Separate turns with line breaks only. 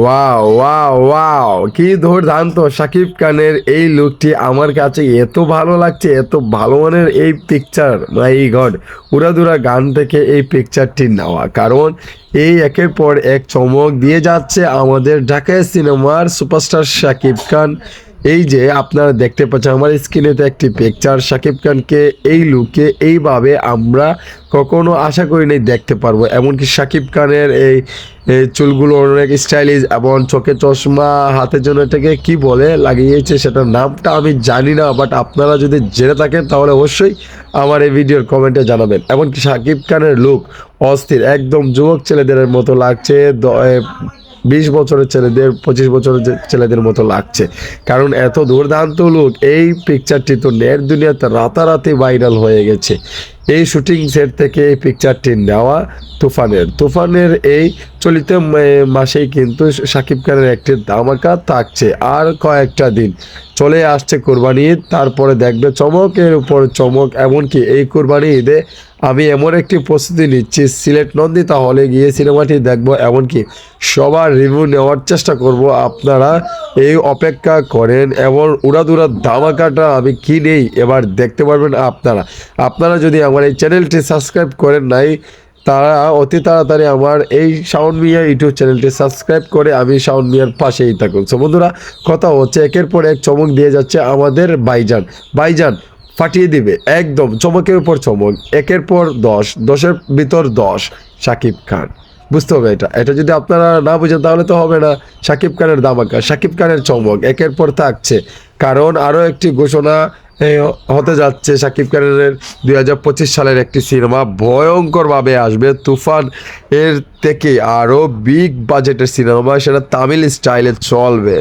Wow wow wow কি দুর্দান্ত শাকিব খানের এই লুকটি আমার কাছে এত ভালো লাগছে, এত ভালো মানের এই পিকচার মাই গড উড়াদুরা গান থেকে এই পিকচারটি নেওয়া। কারণ এই একের পর এক চমক দিয়ে যাচ্ছে আমাদের ঢাকায় সিনেমার সুপারস্টার শাকিব খান। এই যে আপনারা দেখতে পাচ্ছেন, আমার স্ক্রিনেতে একটি পিকচার শাকিব খানকে এই লুকে এইভাবে আমরা কখনো আশা করি নাই দেখতে পারব। এমনকি শাকিব খানের এই চুলগুলো অনেক স্টাইলিশ এবং চোখে চশমা, হাতের জন্য এটাকে কি বলে লাগিয়েছে সেটার নামটা আমি জানি না বাট আপনারা যদি জেনে থাকেন তাহলে অবশ্যই আমার এই ভিডিওর কমেন্টে জানাবেন। এমনকি শাকিব খানের লুক অস্থির, একদম যুবক ছেলেদের মতো লাগছে বিশ বছরের ছেলেদের, পঁচিশ বছরের ছেলেদের মতো লাগছে। কারণ এত দুর্দান্ত লোক এই পিকচারটি তো নেট দুনিয়াতে রাতারাতি ভাইরাল হয়ে গেছে। এই শুটিং সেট থেকে এই পিকচারটি নেওয়া তুফানের। তুফানের এই চলিত মাসেই কিন্তু সাকিব খানের একটি ধামাকা থাকছে। আর কয়েকটা দিন চলে আসছে কোরবানি ঈদ। তারপরে দেখবে চমকের উপর চমক, এমনকি এই কোরবানি ঈদে আমি এমন একটি প্রস্তুতি নিচ্ছি, সিলেট নন্দিতা হলে গিয়ে সিনেমাটি দেখব, এমনকি সবার রিভিউ নেওয়ার চেষ্টা করব। আপনারা এই অপেক্ষা করেন এবং উড়াদুরা ধামাকাটা আমি কি নেই এবার দেখতে পারবেন আপনারা। আপনারা যদি আমার এই চ্যানেলটি সাবস্ক্রাইব করেন নাই, তারা অতি তাড়াতাড়ি আমার এই শাওন মিয়া ইউটিউব চ্যানেলটি সাবস্ক্রাইব করে আমি শাওন মিয়ার পাশেই থাকুন। সো বন্ধুরা, কথা হচ্ছে, একের পর এক চমক দিয়ে যাচ্ছে আমাদের বাইজান বাইজান ফাটিয়ে দিবে, একদম চমকের উপর চমক, একের পর দশ, দশের ভিতর দশ, শাকিব খান। বুঝতে হবে এটা। এটা যদি আপনারা না বুঝেন, তাহলে তো হবে না। শাকিব খানের দামাকা শাকিব খানের চমক, একের পর থাকছে। কারণ আরও একটি ঘোষণা হতে যাচ্ছে সাকিব খানের দুই হাজার পঁচিশ সালের একটি সিনেমা। ভয়ঙ্করভাবে আসবে তুফান এর থেকে আরও বিগ বাজেটের সিনেমা। সেটা তামিল স্টাইলে চলবে।